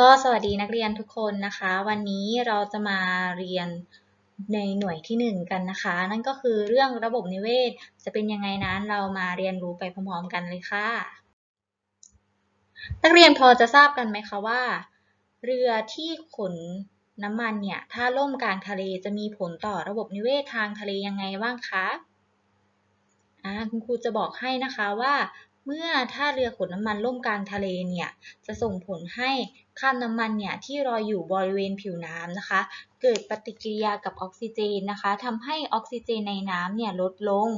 ก็สวัสดีนักเรียนทุกคนนะคะ วันนี้เราจะมาเรียนในหน่วยที่ 1 กันนะคะ นั่นก็คือเรื่องระบบนิเวศ จะเป็นยังไงนั้นเรามาเรียนรู้ไปพร้อมๆกันเลยค่ะ นักเรียนพอจะทราบกันไหมคะว่า เรือที่ขนน้ำมันเนี่ยถ้าล่มกลางทะเลจะมีผลต่อระบบนิเวศทางทะเลยังไงบ้างคะอ่าคุณครูจะบอกให้นะคะว่า เมื่อท่าเรือขนน้ำมันล่มกลางทะเลเนี่ยจะส่งผลให้คราบน้ำมันเนี่ยที่ลอยอยู่บริเวณผิวน้ำนะคะ เกิดปฏิกิริยากับออกซิเจนนะคะทำให้ออกซิเจนในน้ำเนี่ยลดลง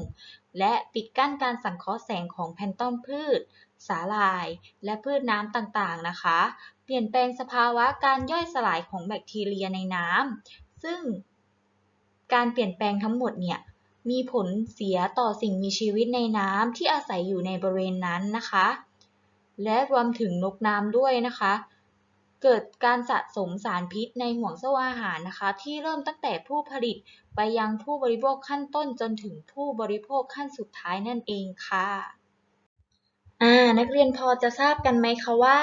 และปิดกั้นการสังเคราะห์แสงของแพนต้นพืช สาหร่าย และพืชน้ำต่างๆนะคะ เปลี่ยนแปลงสภาวะการย่อยสลายของแบคทีเรียในน้ำซึ่งการเปลี่ยนแปลงทั้งหมดเนี่ย มีผลเสียต่อสิ่งมีชีวิตในน้ำที่อาศัยอยู่ในบริเวณนั้นนะคะ และรวมถึงนกน้ำด้วยนะคะ เกิดการสะสมสารพิษในห่วงโซ่อาหารนะคะ ที่เริ่มตั้งแต่ผู้ผลิตไปยังผู้บริโภคขั้นต้นจนถึงผู้บริโภคขั้นสุดท้ายนั่นเองค่ะอ่านักเรียนพอจะทราบกันไหมคะว่า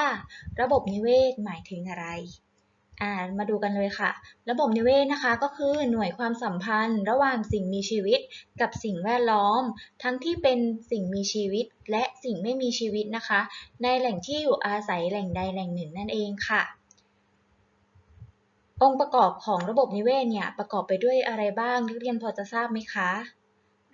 ระบบนิเวศหมายถึงอะไร อ่ามาดูกันเลยค่ะ ระบบนิเวศนะคะก็คือหน่วยความสัมพันธ์ ระหว่างสิ่งมีชีวิต กับสิ่งแวดล้อม ทั้งที่เป็นสิ่งมีชีวิต และสิ่งไม่มีชีวิตนะคะ ในแหล่งที่อยู่อาศัยแหล่งใดแหล่งหนึ่งนั่นเองค่ะ องค์ประกอบของระบบนิเวศเนี่ยประกอบไปด้วยอะไรบ้างนักเรียนพอจะทราบไหมคะ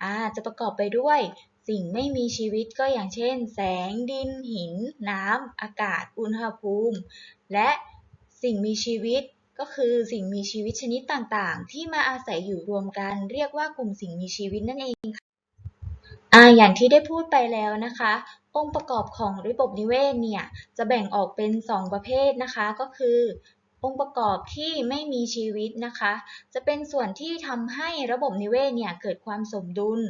อ่าจะประกอบไปด้วยสิ่งไม่มีชีวิตก็อย่างเช่น แสง ดิน หิน น้ำอากาศ อุณหภูมิ และ สิ่งมีชีวิตก็คือสิ่งมีชีวิตชนิดต่างๆ ที่มาอาศัยอยู่รวมกัน เรียกว่ากลุ่มสิ่งมีชีวิตนั่นเองค่ะอ่าอย่างที่ได้พูดไปแล้วนะคะ องค์ประกอบของระบบนิเวศเนี่ยจะแบ่งออกเป็น 2 ประเภทนะคะ ก็คือ องค์ประกอบที่ไม่มีชีวิตนะคะ จะเป็นส่วนที่ทำให้ระบบนิเวศเนี่ยเกิดความสมดุล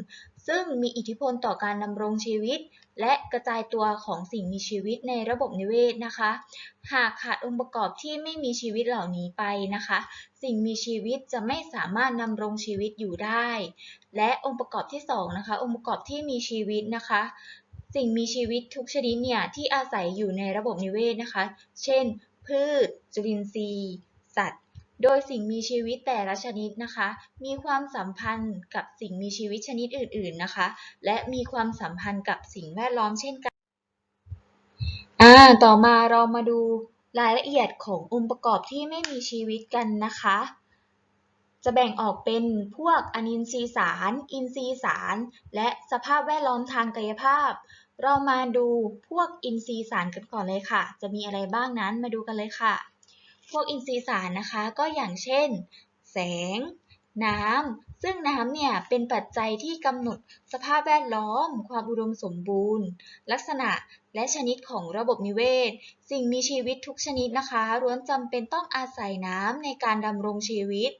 ซึ่งมีอิทธิพลต่อการดำรงชีวิต และกระจายตัวของสิ่งมีชีวิตในระบบนิเวศนะคะ หากขาดองค์ประกอบที่ไม่มีชีวิตเหล่านี้ไปนะคะ สิ่งมีชีวิตจะไม่สามารถดำรงชีวิตอยู่ได้ และองค์ประกอบที่2นะคะองค์ประกอบที่มีชีวิตนะคะ สิ่งมีชีวิตทุกชนิดเนี่ยที่อาศัยอยู่ในระบบนิเวศนะคะ เช่น พืชจุลินทรีย์ สัตว์ โดยสิ่งมีชีวิตแต่ละชนิดนะคะ มีความสัมพันธ์กับสิ่งมีชีวิตชนิดอื่น ๆนะคะ และมีความสัมพันธ์กับสิ่งแวดล้อมเช่นกันอ่าต่อมาเรามาดูรายละเอียดขององค์ประกอบที่ไม่มีชีวิตกันนะคะ จะแบ่งออกเป็นพวกอนินทรีย์สาร อินทรีย์สาร และสภาพแวดล้อมทางกายภาพ เรามาดูพวกอินทรีย์สารกันก่อนเลยค่ะ จะมีอะไรบ้างนั้นมาดูกันเลยค่ะ พวกอินทรีย์สารนะคะก็อย่างเช่น แสง น้ำ ซึ่งน้ำเนี่ยเป็นปัจจัยที่กำหนดสภาพแวดล้อม ความอุดมสมบูรณ์ ลักษณะและชนิดของระบบนิเวศ สิ่งมีชีวิตทุกชนิดนะคะล้วนจำเป็นต้องอาศัยน้ำในการดำรงชีวิต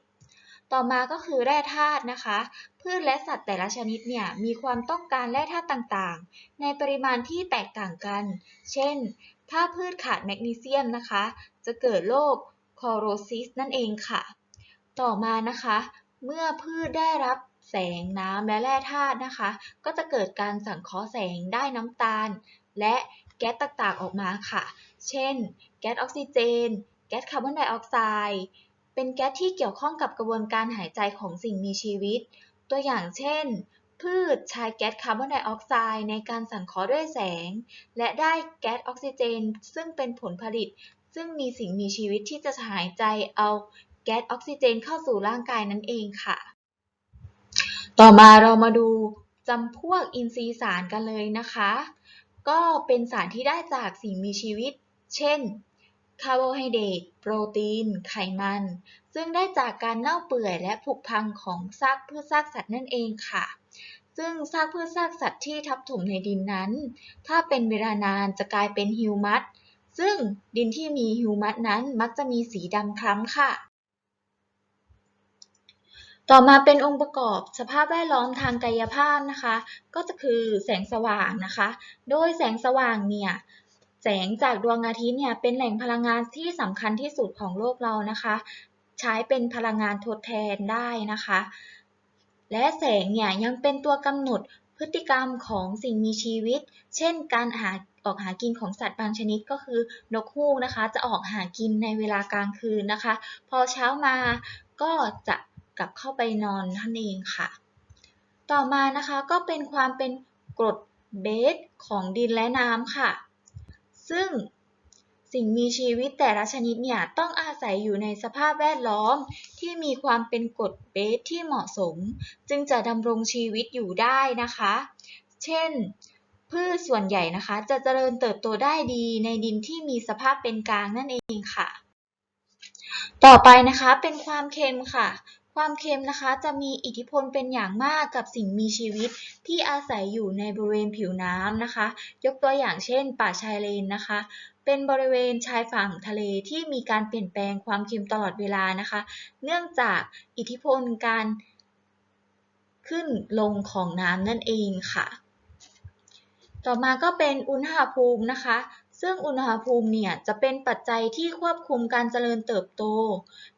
ต่อมาก็คือแร่ธาตุนะคะ พืชและสัตว์แต่ละชนิดเนี่ยมีความต้องการแร่ธาตุต่างๆ ในปริมาณที่แตกต่างกัน เช่นถ้าพืชขาดแมกนีเซียมนะคะ จะเกิดโรคคอโรซิสนั่นเองค่ะ ต่อมานะคะ เมื่อพืชได้รับแสงน้ำและแร่ธาตุนะคะ ก็จะเกิดการสังเคราะห์แสงได้น้ำตาล และแก๊สต่างๆออกมาค่ะ เช่น แก๊สออกซิเจน แก๊สคาร์บอนไดออกไซด์ เป็นแก๊สที่เกี่ยวข้องกับกระบวนการหายใจของสิ่งมีชีวิต ตัวอย่างเช่น พืชใช้แก๊สคาร์บอนไดออกไซด์ในการสังเคราะห์ด้วยแสง และได้แก๊สออกซิเจน ซึ่งเป็นผลผลิต ซึ่งมีสิ่งมีชีวิตที่จะหายใจเอาแก๊สออกซิเจนเข้าสู่ร่างกายนั่นเองค่ะ ต่อมาเรามาดูจำพวกอินทรีย์สารกันเลยนะคะ ก็เป็นสารที่ได้จากสิ่งมีชีวิต เช่น คาร์โบไฮเดรต โปรตีน ไขมัน ซึ่งได้จากการเน่าเปื่อยและผุพังของซากพืชซากสัตว์นั่นเองค่ะ ซึ่งซากพืชซากสัตว์ที่ทับถมในดินนั้น ถ้าเป็นเวลานานจะกลายเป็นฮิวมัส ซึ่งดินที่มีฮิวมัสนั้นมักจะมีสีดำคล้ำค่ะ ต่อมาเป็นองค์ประกอบสภาพแวดล้อมทางกายภาพนะคะ ก็จะคือแสงสว่างนะคะ โดยแสงสว่างเนี่ยแสงจากดวงอาทิตย์เนี่ยเป็นแหล่งพลังงานที่สำคัญที่สุดของโลกเรานะคะ ใช้เป็นพลังงานทดแทนได้นะคะ และแสงเนี่ยยังเป็นตัวกำหนดพฤติกรรมของสิ่งมีชีวิต เช่น การหา ออกหากินของสัตว์บางชนิดก็คือนกฮูกนะคะ จะออกหากินในเวลากลางคืนนะคะ พอเช้ามาก็จะกลับเข้าไปนอนนั่นเองค่ะ ต่อมานะคะก็เป็นความเป็นกรดเบสของดินและน้ำค่ะ ซึ่งสิ่งมีชีวิตแต่ละชนิดเนี่ยต้องอาศัยอยู่ในสภาพแวดล้อมที่มีความเป็นกรดเบสที่เหมาะสม จึงจะดำรงชีวิตอยู่ได้นะคะ เช่น พืชส่วนใหญ่นะคะ จะเจริญเติบโตได้ดีในดินที่มีสภาพเป็นกลางนั่นเองค่ะ ต่อไปนะคะเป็นความเค็มค่ะ ความเค็มนะคะจะมีอิทธิพลเป็นอย่างมากกับสิ่งมีชีวิตที่อาศัยอยู่ในบริเวณผิวน้ำนะคะ ยกตัวอย่างเช่น ป่าชายเลนนะคะ เป็นบริเวณชายฝั่งทะเลที่มีการเปลี่ยนแปลงความเค็มตลอดเวลานะคะ เนื่องจากอิทธิพลการขึ้นลงของน้ำนั่นเองค่ะ ต่อมาก็เป็นอุณหภูมินะคะ ซึ่งอุณหภูมิเนี่ยจะเป็นปัจจัยที่ควบคุมการเจริญเติบโต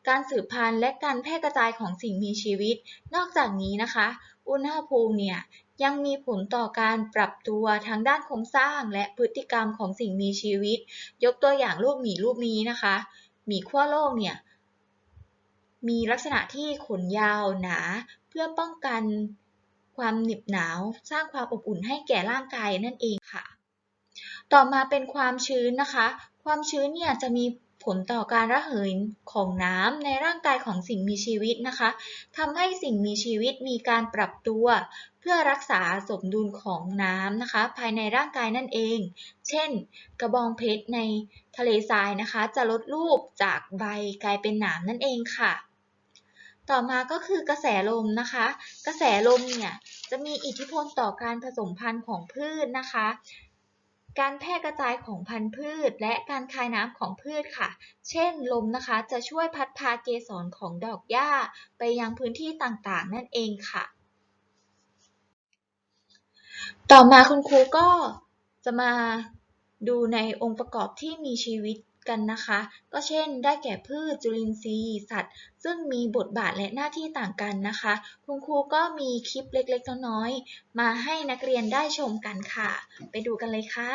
การสืบพันธุ์และการแพร่กระจายของสิ่งมีชีวิต นอกจากนี้นะคะ อุณหภูมิเนี่ยยังมีผลต่อการปรับตัวทางด้านโครงสร้างและพฤติกรรมของสิ่งมีชีวิต ยกตัวอย่างรูปหมีรูปนี้นะคะ หมีขั้วโลกเนี่ยมีลักษณะที่ขนยาวหนา เพื่อป้องกัน ความหน็บหนาว สร้างความอบอุ่นให้แก่ร่างกายนั่นเองค่ะ ต่อมาเป็นความชื้นนะคะ ความชื้นเนี่ยจะมีผลต่อการระเหยของน้ำในร่างกายของสิ่งมีชีวิตนะคะทำให้สิ่งมีชีวิตมีการปรับตัว เพื่อรักษาสมดุลของน้ำนะคะ ภายในร่างกายนั่นเอง เช่น กระบองเพชรในทะเลทรายนะคะ จะลดรูปจากใบกลายเป็นหนามนั่นเองค่ะ ต่อมาก็คือกระแสลมนะคะ กระแสลมเนี่ยจะมีอิทธิพลต่อการผสมพันธุ์ของพืชนะคะ การแพร่กระจายของพันธุ์พืช และการคายน้ำของพืชค่ะ เช่นลมนะคะจะช่วยพัดพาเกสรของดอกหญ้าไปยังพื้นที่ต่างๆ นั่นเองค่ะ ต่อมาคุณครูก็จะมาดูในองค์ประกอบที่มีชีวิต กันนะคะ ก็เช่น ได้แก่พืชจุลินทรีย์ สัตว์ ซึ่งมีบทบาทและหน้าที่ต่างกันนะคะ คุณครูก็มีคลิปเล็กๆน้อยๆมาให้นักเรียนได้ชมกันค่ะ ไปดูกันเลยค่ะ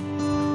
อ่า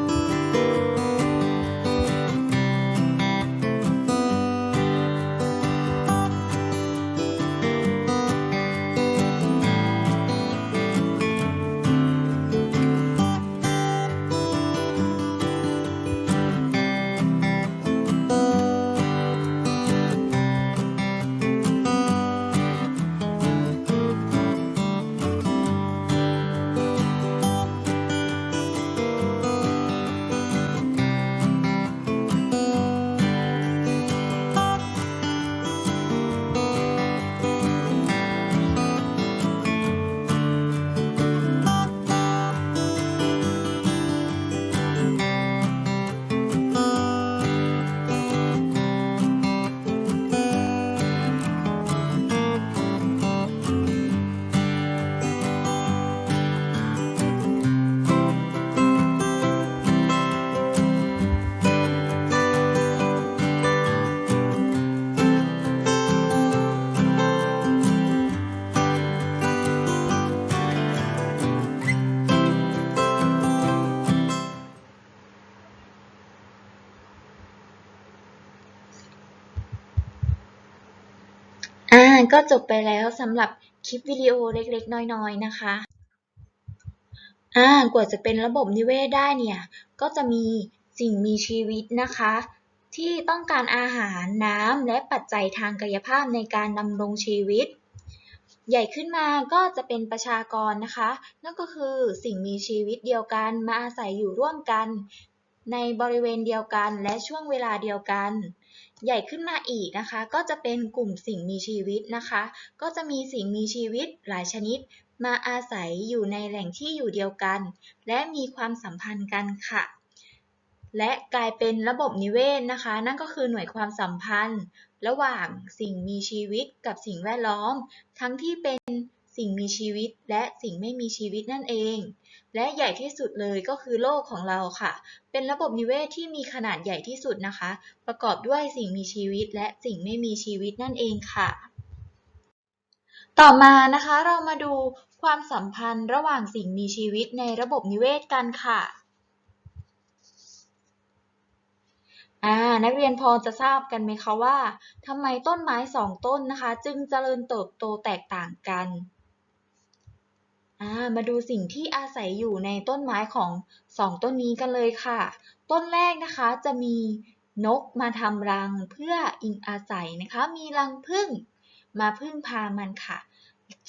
ก็จบไปแล้วสำหรับคลิปวิดีโอเล็กๆ น้อยๆ นะคะ อ่ากว่าจะเป็นระบบนิเวศได้เนี่ย ก็จะมีสิ่งมีชีวิตนะคะ ที่ต้องการอาหารน้ำและปัจจัยทางกายภาพในการดำรงชีวิต ใหญ่ขึ้นมาก็จะเป็นประชากรนะคะ นั่นก็คือสิ่งมีชีวิตเดียวกันมาอาศัยอยู่ร่วมกัน ในบริเวณเดียวกันและช่วงเวลาเดียวกัน ใหญ่ขึ้นมาอีกนะคะ ก็จะเป็นกลุ่มสิ่งมีชีวิตนะคะ ก็จะมีสิ่งมีชีวิตหลายชนิด มาอาศัยอยู่ในแหล่งที่อยู่เดียวกัน และมีความสัมพันธ์กันค่ะ และกลายเป็นระบบนิเวศนะคะ นั่นก็คือหน่วยความสัมพันธ์ ระหว่างสิ่งมีชีวิตกับสิ่งแวดล้อม ทั้งที่เป็น สิ่งมีชีวิตและสิ่งไม่มีชีวิตนั่นเอง และใหญ่ที่สุดเลยก็คือโลกของเราค่ะ เป็นระบบนิเวศที่มีขนาดใหญ่ที่สุดนะคะ ประกอบด้วยสิ่งมีชีวิตและสิ่งไม่มีชีวิตนั่นเองค่ะ ต่อมานะคะเรามาดูความสัมพันธ์ระหว่างสิ่งมีชีวิตในระบบนิเวศกันค่ะนักเรียนพอจะทราบกันไหมคะว่าทำไมต้นไม้สองต้นนะคะ จึงเจริญเติบโตแตกต่างกัน อ่ามาดูสิ่งที่อาศัยอยู่ในต้นไม้ของสองต้นนี้กันเลยค่ะ ต้นแรกนะคะจะมีนกมาทำรังเพื่ออิงอาศัยนะคะ มีรังผึ้งมาพึ่งพามันค่ะ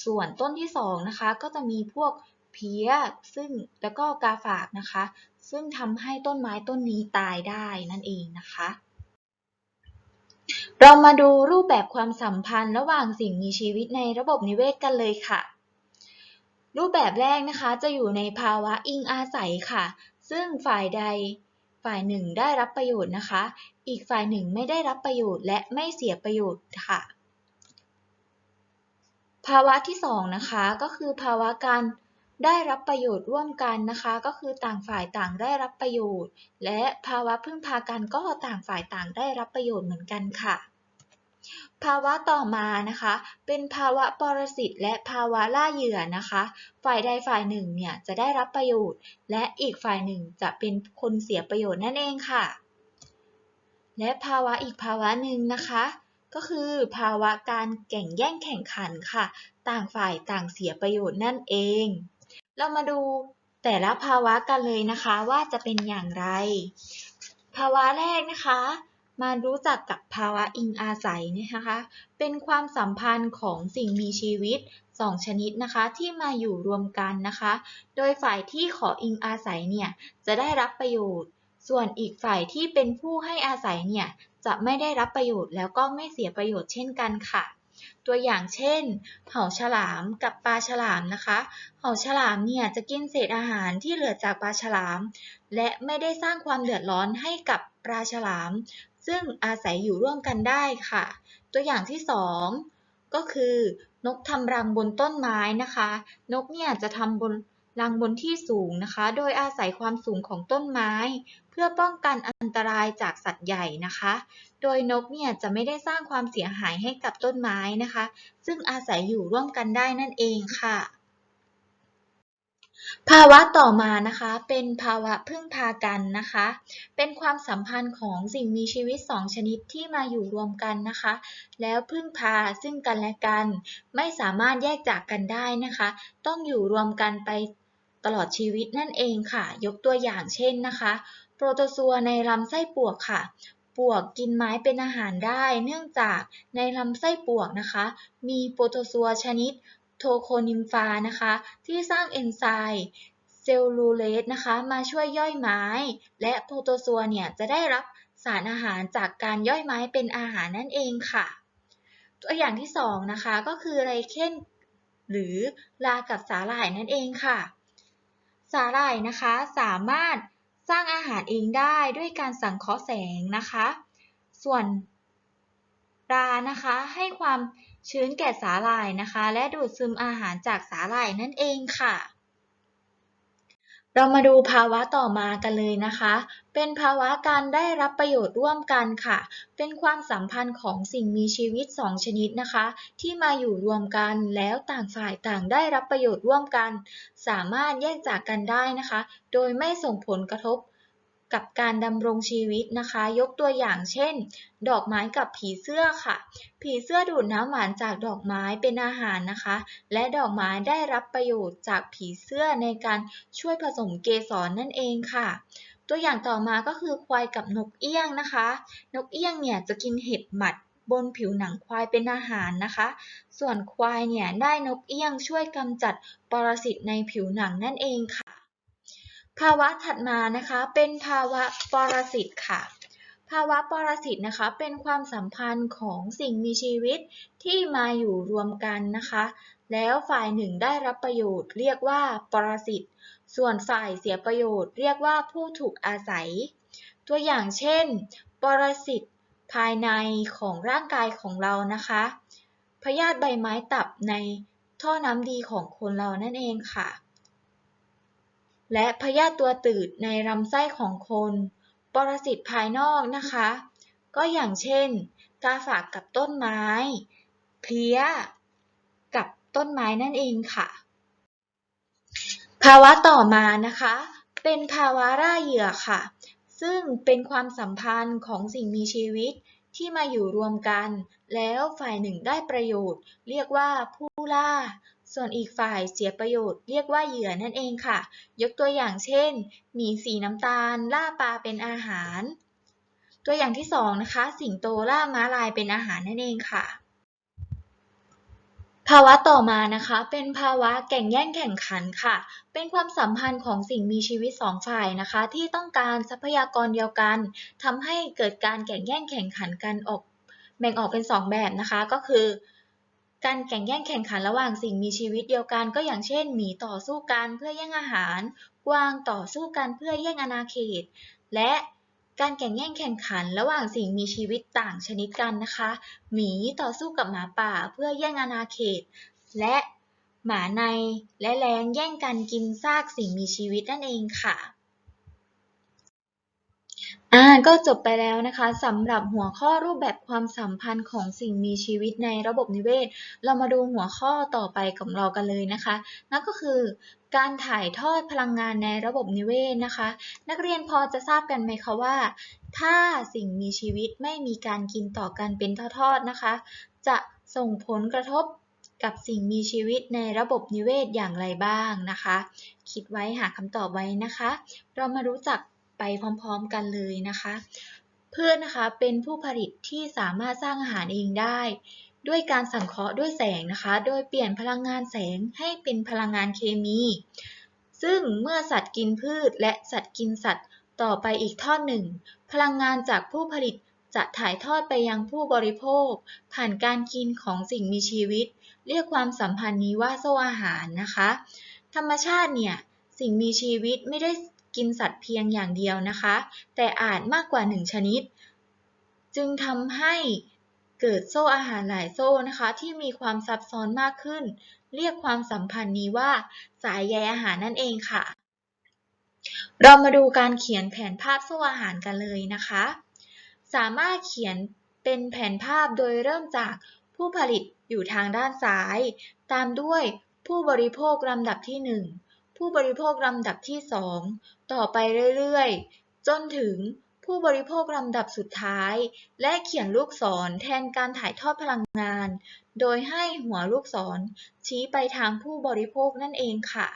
ส่วนต้นที่สองนะคะก็จะมีพวกเพี้ยซึ่งแล้วก็กาฝากนะคะ ซึ่งทำให้ต้นไม้ต้นนี้ตายได้นั่นเองนะคะ เรามาดูรูปแบบความสัมพันธ์ระหว่างสิ่งมีชีวิตในระบบนิเวศกันเลยค่ะ รูปแบบแรกนะคะจะอยู่ในภาวะอิงอาศัยค่ะ ซึ่งฝ่ายใดฝ่ายหนึ่งได้รับประโยชน์นะคะ อีกฝ่ายหนึ่งไม่ได้รับประโยชน์และไม่เสียประโยชน์ค่ะ ภาวะที่สองนะคะก็คือภาวะการได้รับประโยชน์ร่วมกันนะคะ ก็คือต่างฝ่ายต่างได้รับประโยชน์ และภาวะพึ่งพากันก็ต่างฝ่ายต่างได้รับประโยชน์เหมือนกันค่ะ ภาวะต่อมานะคะ เป็นภาวะปรสิตและภาวะล่าเหยื่อนะคะ ฝ่ายใดฝ่ายหนึ่งเนี่ยจะได้รับประโยชน์ และอีกฝ่ายหนึ่งจะเป็นคนเสียประโยชน์นั่นเองค่ะ และภาวะอีกภาวะหนึ่งนะคะ ก็คือภาวะการแข่งแย่งแข่งขันค่ะ ต่างฝ่ายต่างเสียประโยชน์นั่นเอง เรามาดูแต่ละภาวะกันเลยนะคะว่าจะเป็นอย่างไร ภาวะแรกนะคะ มารู้จักกับภาวะอิงอาศัยนะคะ เป็นความสัมพันธ์ของสิ่งมีชีวิต 2 ชนิดนะคะที่มาอยู่รวมกันนะคะ โดยฝ่ายที่ขออิงอาศัยเนี่ยจะได้รับประโยชน์ ส่วนอีกฝ่ายที่เป็นผู้ให้อาศัยเนี่ยจะไม่ได้รับประโยชน์แล้วก็ไม่เสียประโยชน์เช่นกันค่ะตัวอย่างเช่น เห่าฉลามกับปลาฉลามนะคะ เห่าฉลามเนี่ยจะกินเศษอาหารที่เหลือจากปลาฉลาม และไม่ได้สร้างความเดือดร้อนให้กับปลาฉลาม ซึ่งอาศัยอยู่ร่วมกันได้ค่ะ ตัวอย่างที่สองก็คือนกทำรังบนต้นไม้นะคะ นกเนี่ยจะทำบนรังบนที่สูงนะคะ โดยอาศัยความสูงของต้นไม้ เพื่อป้องกันอันตรายจากสัตว์ใหญ่นะคะ โดยนกเนี่ยจะไม่ได้สร้างความเสียหายให้กับต้นไม้นะคะ ซึ่งอาศัยอยู่ร่วมกันได้นั่นเองค่ะ ภาวะต่อมานะคะเป็นภาวะพึ่งพากันนะคะ เป็นความสัมพันธ์ของสิ่งมีชีวิต 2 ชนิดที่มาอยู่รวมกันนะคะ แล้วพึ่งพาซึ่งกันและกัน ไม่สามารถแยกจากกันได้นะคะ ต้องอยู่รวมกันไปตลอดชีวิตนั่นเองค่ะ ยกตัวอย่างเช่นนะคะ โปรโตซัวในลำไส้ปวกค่ะปวกกินไม้เป็นอาหารได้ เนื่องจากในลำไส้ปวกนะคะ มีโปรโตซัวชนิด โทโคนิมฟานะคะ ที่สร้างเอนไซม์เซลลูเลสนะคะ มาช่วยย่อยไม้ และโปรโตซัวเนี่ยจะได้รับสารอาหารจากการย่อยไม้เป็นอาหารนั่นเองค่ะ ตัวอย่างที่สองนะคะก็คือไรเคนหรือลากับสาหร่ายนั่นเองค่ะ สาหร่ายนะคะสามารถสร้างอาหารเองได้ด้วยการสังเคราะห์แสงนะคะ ส่วนรานะคะให้ความ ชื้นแก่สาหร่ายนะคะ และดูดซึมอาหารจากสาหร่ายนั่นเองค่ะ เรามาดูภาวะต่อมากันเลยนะคะ เป็นภาวะการได้รับประโยชน์ร่วมกันค่ะ เป็นความสัมพันธ์ของสิ่งมีชีวิต 2 ชนิดนะคะ ที่มาอยู่รวมกันแล้วต่างฝ่ายต่างได้รับประโยชน์ร่วมกัน สามารถแยกจากกันได้นะคะ โดยไม่ส่งผลกระทบ กับการดำรงชีวิตนะคะ ยกตัวอย่างเช่น ดอกไม้กับผีเสื้อค่ะ ผีเสื้อดูดน้ำหวานจากดอกไม้เป็นอาหารนะคะ และดอกไม้ได้รับประโยชน์จากผีเสื้อในการช่วยผสมเกสรนั่นเองค่ะตัวอย่างต่อมาก็คือควายกับนกเอี้ยงนะคะ นกเอี้ยงเนี่ยจะกินเห็บหมัดบนผิวหนังควายเป็นอาหารนะคะ ส่วนควายเนี่ยได้นกเอี้ยงช่วยกำจัดปรสิตในผิวหนังนั่นเองค่ะ ภาวะถัดมานะคะเป็นภาวะปรสิตค่ะภาวะปรสิตนะคะเป็นความสัมพันธ์ของสิ่งมีชีวิตที่มาอยู่รวมกันนะคะ แล้วฝ่ายหนึ่งได้รับประโยชน์เรียกว่าปรสิต ส่วนฝ่ายเสียประโยชน์เรียกว่าผู้ถูกอาศัย ตัวอย่างเช่น ปรสิตภายในของร่างกายของเรานะคะพยาธิใบไม้ตับในท่อน้ำดีของคนเรานั่นเองค่ะ และพยาธิตัวตืดในลำไส้ของคน ปรสิตภายนอกนะคะ ก็อย่างเช่น กาฝากกับต้นไม้ เพลี้ย กับต้นไม้นั่นเองค่ะ ภาวะต่อมานะคะ เป็นภาวะร่าเหยื่อค่ะ ซึ่งเป็นความสัมพันธ์ของสิ่งมีชีวิตที่มาอยู่รวมกัน แล้วฝ่ายหนึ่งได้ประโยชน์ เรียกว่าผู้ล่า ส่วนอีกฝ่ายเสียประโยชน์เรียกว่าเหยื่อนั่นเองค่ะ ยกตัวอย่างเช่น หมีสีน้ำตาล ล่าปลาเป็นอาหาร ตัวอย่างที่สองนะคะ สิงโตล่าม้าลายเป็นอาหารนั่นเองค่ะ ภาวะต่อมานะคะ เป็นภาวะแข่งแย่งแข่งขันค่ะ เป็นความสัมพันธ์ของสิ่งมีชีวิตสองฝ่ายนะคะ ที่ต้องการทรัพยากรเดียวกันทำให้เกิดการแข่งแย่งแข่งขันกันออก แบ่งออกเป็นสองแบบนะคะ ก็คือ การแข่งแย่งแข่งขันระหว่างสิ่งมีชีวิตเดียวกันก็อย่างเช่น หมีต่อสู้กันเพื่อแย่งอาหาร กวางต่อสู้กันเพื่อแย่งอาณาเขต และการแข่งแย่งแข่งขันระหว่างสิ่งมีชีวิตต่างชนิดกันนะคะ หมีต่อสู้กับหมาป่าเพื่อแย่งอาณาเขต และหมาในและแรงแย่งกันกินซากสิ่งมีชีวิตนั่นเองค่ะ อ่าก็จบไปแล้วนะคะสำหรับหัวข้อรูปแบบความสัมพันธ์ของสิ่งมีชีวิตในระบบนิเวศ เรามาดูหัวข้อต่อไปของเรากันเลยนะคะ นั่นก็คือการถ่ายทอดพลังงานในระบบนิเวศนะคะ นักเรียนพอจะทราบกันไหมคะว่า ถ้าสิ่งมีชีวิตไม่มีการกินต่อกันเป็นทอดๆนะคะ จะส่งผลกระทบกับสิ่งมีชีวิตในระบบนิเวศอย่างไรบ้างนะคะ คิดไว้หาคำตอบไว้นะคะ เรามารู้จัก ไปพร้อมๆกันเลยนะคะ เพื่อนนะคะเป็นผู้ผลิตที่สามารถสร้างอาหารเองได้ ด้วยการสังเคราะห์ด้วยแสงนะคะ โดยเปลี่ยนพลังงานแสงให้เป็นพลังงานเคมี ซึ่งเมื่อสัตว์กินพืชและสัตว์กินสัตว์ต่อไปอีกทอดหนึ่ง พลังงานจากผู้ผลิตจะถ่ายทอดไปยังผู้บริโภค ผ่านการกินของสิ่งมีชีวิต เรียกความสัมพันธ์นี้ว่าโซ่อาหารนะคะ ธรรมชาติเนี่ยสิ่งมีชีวิตไม่ได้ กินสัตว์เพียงอย่างเดียวนะคะ แต่อาจมากกว่าหนึ่งชนิด จึงทำให้เกิดโซ่อาหารหลายโซ่นะคะ ที่มีความซับซ้อนมากขึ้น เรียกความสัมพันธ์นี้ว่าสายใยอาหารนั่นเองค่ะ เรามาดูการเขียนแผนภาพโซ่อาหารกันเลยนะคะ สามารถเขียนเป็นแผนภาพโดยเริ่มจากผู้ผลิตอยู่ทางด้านซ้าย ตามด้วยผู้บริโภคลำดับที่ 1 ผู้บริโภคลำดับที่ 2 ต่อไปเรื่อยๆ จนถึงผู้บริโภคลำดับสุดท้าย และเขียนลูกศรแทนการถ่ายทอดพลังงาน โดยให้หัวลูกศรชี้ไปทางผู้บริโภคนั่นเองค่ะ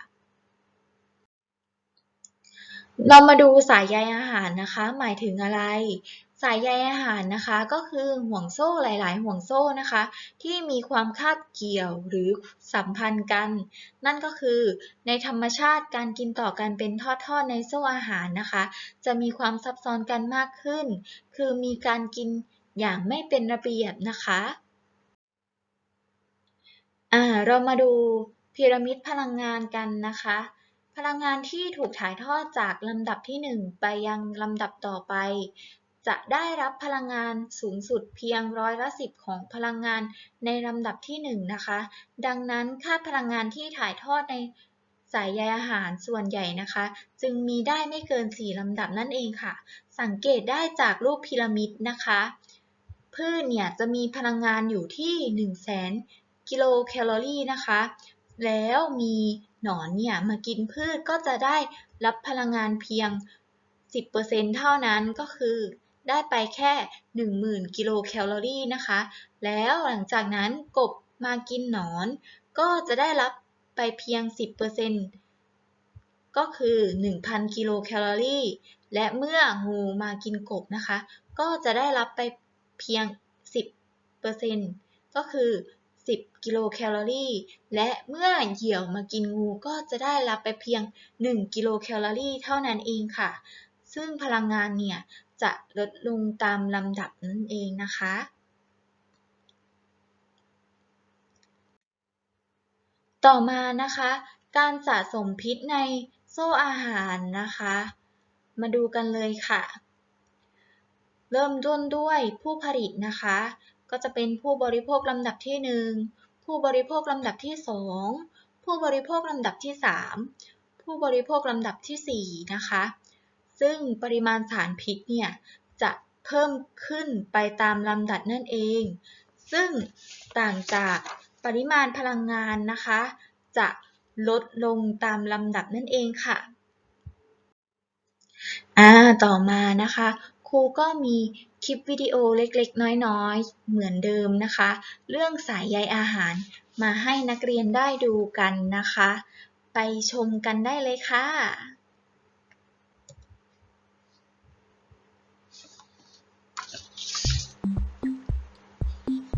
เรามาดูสายใยอาหารนะคะ หมายถึงอะไร สายใยอาหารนะคะ ก็คือห่วงโซ่หลาย ๆ ห่วงโซ่นะคะ ที่มีความคาบเกี่ยวหรือสัมพันธ์กัน นั่นก็คือ ในธรรมชาติการกินต่อกันเป็นทอด ๆ ในโซ่อาหารนะคะ จะมีความซับซ้อนกันมากขึ้น คือมีการกินอย่างไม่เป็นระเบียบนะคะอ่าเรามาดูพีระมิดพลังงานกันนะคะ พลังงานที่ถูกถ่ายทอดจากลำดับที่ 1 ไปยังลำดับต่อไป จะได้รับพลังงานสูงสุดเพียงร้อยละสิบของพลังงานในลำดับที่1นะคะ ดังนั้นค่าพลังงานที่ถ่ายทอดในสายใยอาหารส่วนใหญ่นะคะ จึงมีได้ไม่เกิน 4 ลำดับนั่นเองค่ะ สังเกตได้จากรูปพีระมิดนะคะ พืชเนี่ยจะมีพลังงานอยู่ที่1 0 0 0 0แสนกิโลแคลอรี่นะคะ แล้วมีหนอนเนี่ยมากินพืชก็จะได้รับพลังงานเพียง 10%เท่านั้นก็คือ ได้ไปแค่ 10,000 กิโลแคลอรี่นะคะ แล้วหลังจากนั้นกบมากินหนอน ก็จะได้รับไปเพียง 10%ก็คือ 1,000 กิโลแคลอรี่ และเมื่องูมากินกบนะคะ ก็จะได้รับไปเพียง 10%ก็คือ 10 กิโลแคลอรี่ และเมื่อเหยี่ยวมากินงูก็จะได้รับไปเพียง 1 กิโลแคลอรี่เท่านั้นเองค่ะ ซึ่งพลังงานเนี่ย จะลดลงตามลำดับนั่นเองนะคะ ต่อมานะคะ การสะสมพิษในโซ่อาหารนะคะ มาดูกันเลยค่ะ เริ่มต้นด้วยผู้ผลิตนะคะ ก็จะเป็นผู้บริโภคลำดับที่ 1 ผู้บริโภคลำดับที่ 2 ผู้บริโภคลำดับที่ 3 ผู้บริโภคลำดับทีสี่4 นะคะ ซึ่งปริมาณสารพิษเนี่ยจะเพิ่มขึ้นไปตามลำดับนั่นเอง ซึ่งต่างจากปริมาณพลังงานนะคะ จะลดลงตามลำดับนั่นเองค่ะอ่าต่อมานะคะ ครูก็มีคลิปวิดีโอเล็กๆ น้อยๆ เหมือนเดิมนะคะ เรื่องสายใยอาหารมาให้นักเรียนได้ดูกันนะคะ ไปชมกันได้เลยค่ะ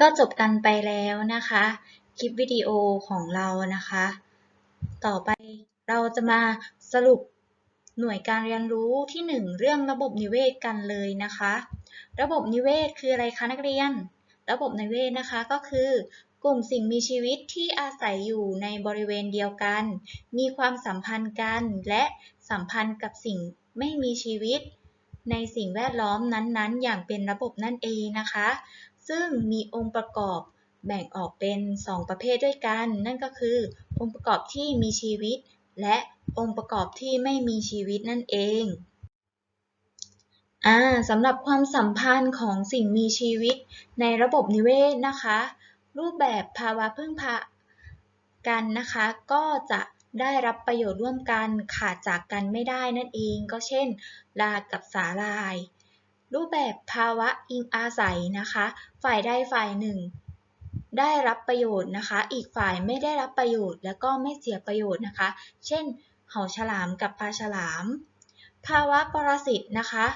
ก็จบกันไปแล้วนะคะ คลิปวิดีโอของเรานะคะ ต่อไปเราจะมาสรุปหน่วยการเรียนรู้ที่ 1 เรื่องระบบนิเวศกันเลยนะคะ ระบบนิเวศคืออะไรคะนักเรียน ระบบนิเวศนะคะก็คือกลุ่มสิ่งมีชีวิตที่อาศัยอยู่ในบริเวณเดียวกัน มีความสัมพันธ์กัน และสัมพันธ์กับสิ่งไม่มีชีวิต ในสิ่งแวดล้อมนั้นๆ อย่างเป็นระบบนั่นเองนะคะ ซึ่งมีองค์ประกอบแบ่งออกเป็น 2 ประเภทด้วยกัน นั่นก็คือ องค์ประกอบที่มีชีวิต และองค์ประกอบที่ไม่มีชีวิตนั่นเองอสำหรับความสัมพันธ์ของสิ่งมีชีวิตในระบบนิเวศนะคะ รูปแบบภาวะพึ่งพากันนะคะ ก็จะได้รับประโยชน์ร่วมกันขาดจากกันไม่ได้นั่นเอง ก็เช่นลากับสาลาย รูปแบบภาวะอิงอาศัยนะคะ ฝ่ายใดฝ่ายหนึ่ง ได้รับประโยชน์นะคะ อีกฝ่ายไม่ได้รับประโยชน์ แล้วก็ไม่เสียประโยชน์นะคะ เช่นเห่าฉลามกับปลาฉลาม ภาวะปรสิตนะคะ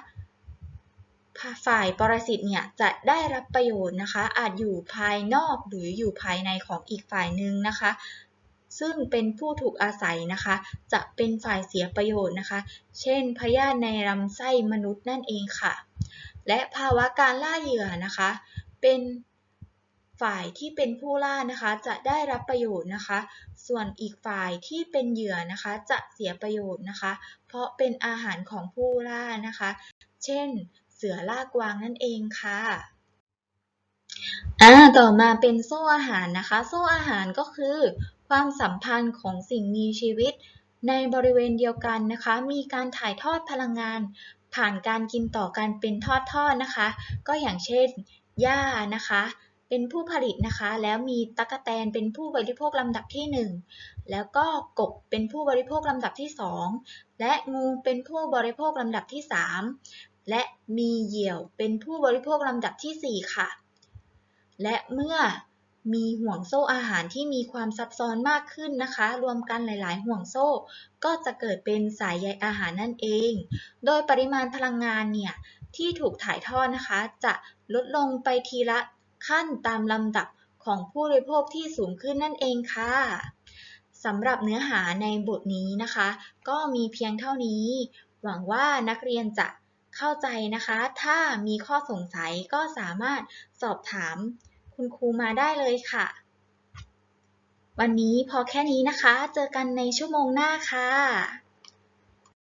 ฝ่ายปรสิตเนี่ยจะได้รับประโยชน์นะคะ อาจอยู่ภายนอกหรืออยู่ภายในของอีกฝ่ายหนึ่งนะคะ ซึ่งเป็นผู้ถูกอาศัยนะคะ จะเป็นฝ่ายเสียประโยชน์นะคะ เช่น พยาธิในลำไส้มนุษย์นั่นเองค่ะ และภาวะการล่าเหยื่อนะคะ เป็นฝ่ายที่เป็นผู้ล่านะคะ จะได้รับประโยชน์นะคะ ส่วนอีกฝ่ายที่เป็นเหยื่อนะคะ จะเสียประโยชน์นะคะ เพราะเป็นอาหารของผู้ล่านะคะ เช่น เสือล่ากวางนั่นเองค่ะอ่าต่อมาเป็นโซ่อาหารนะคะ โซ่อาหารก็คือ ความสัมพันธ์ของสิ่งมีชีวิต ในบริเวณเดียวกันนะคะ มีการถ่ายทอดพลังงาน ผ่านการกินต่อกันเป็นทอดๆนะคะ ก็อย่างเช่นหญ้านะคะ เป็นผู้ผลิตนะคะ แล้วมีตั๊กแตนเป็นผู้บริโภคลำดับที่ 1 แล้วก็กบเป็นผู้บริโภคลำดับที่ 2 และงูเป็นผู้บริโภคลำดับที่ 3 และมีเหยี่ยวเป็นผู้บริโภคลำดับที่ 4 ค่ะ และเมื่อ มีห่วงโซ่อาหารที่มีความซับซ้อนมากขึ้นนะคะ รวมกันหลาย ๆ ห่วงโซ่ ก็จะเกิดเป็นสายใยอาหารนั่นเอง โดยปริมาณพลังงานเนี่ยที่ถูกถ่ายทอดนะคะ จะลดลงไปทีละขั้นตามลำดับของผู้บริโภคที่สูงขึ้นนั่นเองค่ะสำหรับเนื้อหาในบทนี้นะคะ ก็มีเพียงเท่านี้ หวังว่านักเรียนจะเข้าใจนะคะ ถ้ามีข้อสงสัยก็สามารถสอบถาม คุณครูมาได้เลยค่ะ วันนี้พอแค่นี้นะคะ เจอกันในชั่วโมงหน้าค่ะ